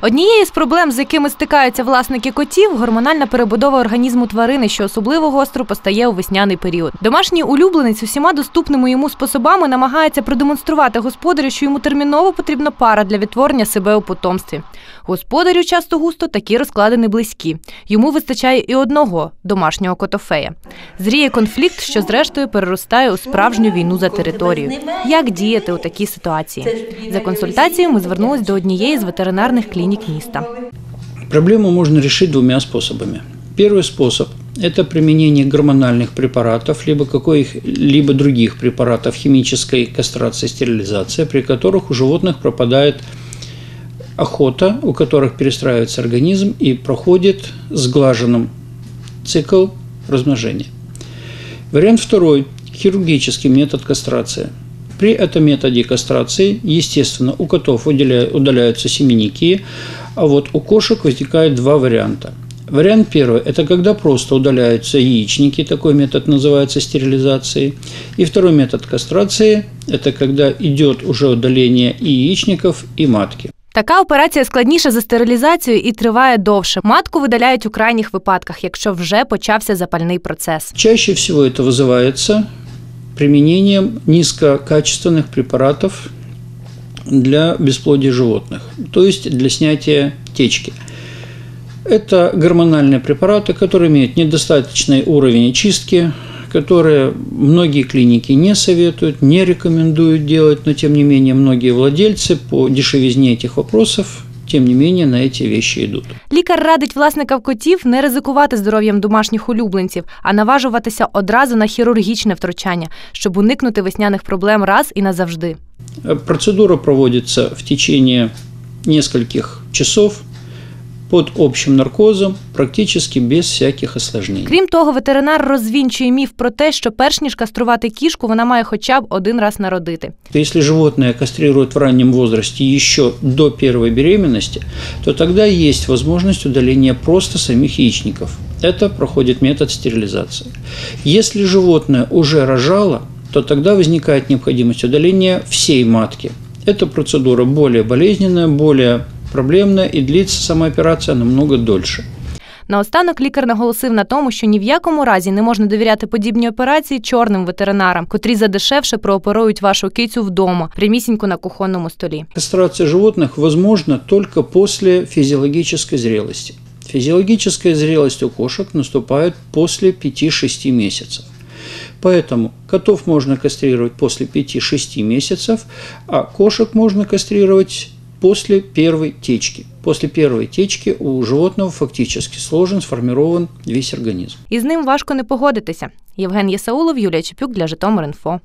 Однією з проблем, з якими стикаються власники котів, гормональна перебудова організму тварини, що особливо гостро постає у весняний період. Домашній улюбленець усіма доступними йому способами намагається продемонструвати господарю, що йому терміново потрібна пара для відтворення себе у потомстві. Господарю часто густо такі розклади не близькі. Йому вистачає і одного домашнього котофея. Зріє конфлікт, що зрештою переростає у справжню війну за територію. Як діяти у такій ситуації? За консультацією ми звернулись до однієї з ветеринарних клінік міста. Проблему можно решить двумя способами. Первый способ – это применение гормональных препаратов, либо каких-либо других препаратов химической кастрации, стерилизации, при которых у животных пропадает охота, у которых перестраивается организм и проходит сглаженным цикл размножения. Вариант второй – хирургический метод кастрации. При этом методе кастрации, естественно, у котов уделя- удаляются семенники, а вот у кошек возникает два варианта. Вариант первый – это когда просто удаляются яичники, такой метод называется стерилизацией. И второй метод кастрации – это когда идет уже удаление и яичников, и матки. Така операція складніша за стерилізацію і триває довше. Матку видаляють у крайніх випадках, якщо вже почався запальний процес. Чаще всего это вызывается применением низкокачественных препаратов для бесплодия животных, то есть для снятия течки. Это гормональные препараты, которые имеют недостаточный уровень очистки, которые многие клиники не советуют, не рекомендуют делать, но тем не менее многие владельцы по дешевизне этих вопросов, тем не менее на эти вещи йдуть. Лікар радить власникам котів не ризикувати здоров'ям домашніх улюбленців, а наважуватися одразу на хірургічне втручання, щоб уникнути весняних проблем раз і назавжди. Процедура проводиться в течение нескольких часов под общим наркозом, практически без всяких осложнений. Крім того, ветеринар розвінчує міф про те, що перш ніж каструвати кішку, вона має хоча б один раз народити. Если животное кастрируют в раннем возрасте еще до первой беременности, то тогда есть возможность удаления просто самих яичников. Это проходит метод стерилизации. Если животное уже рожало, то тогда возникает необходимость удаления всей матки. Эта процедура более болезненная, более проблемная и длится сама операция намного дольше. Наостанок лікар наголосив на тому, що ні в якому разі не можна довіряти подібні операції чорним ветеринарам, котрі задешевше прооперують вашу кицю вдома, прямісінько на кухонному столі. Кастрация животных возможна только после физиологической зрелости. Физиологическая зрелость у кошек наступает после 5-6 месяцев. Поэтому котов можно кастрировать после 5-6 месяцев, а кошек можно кастрировать после первой течки. После первой течки у животного фактически сложен, сформирован весь организм. І з ним важко не погодитися. Євген Єсаулов, Юлія Чепюк для Житомир.Інфо.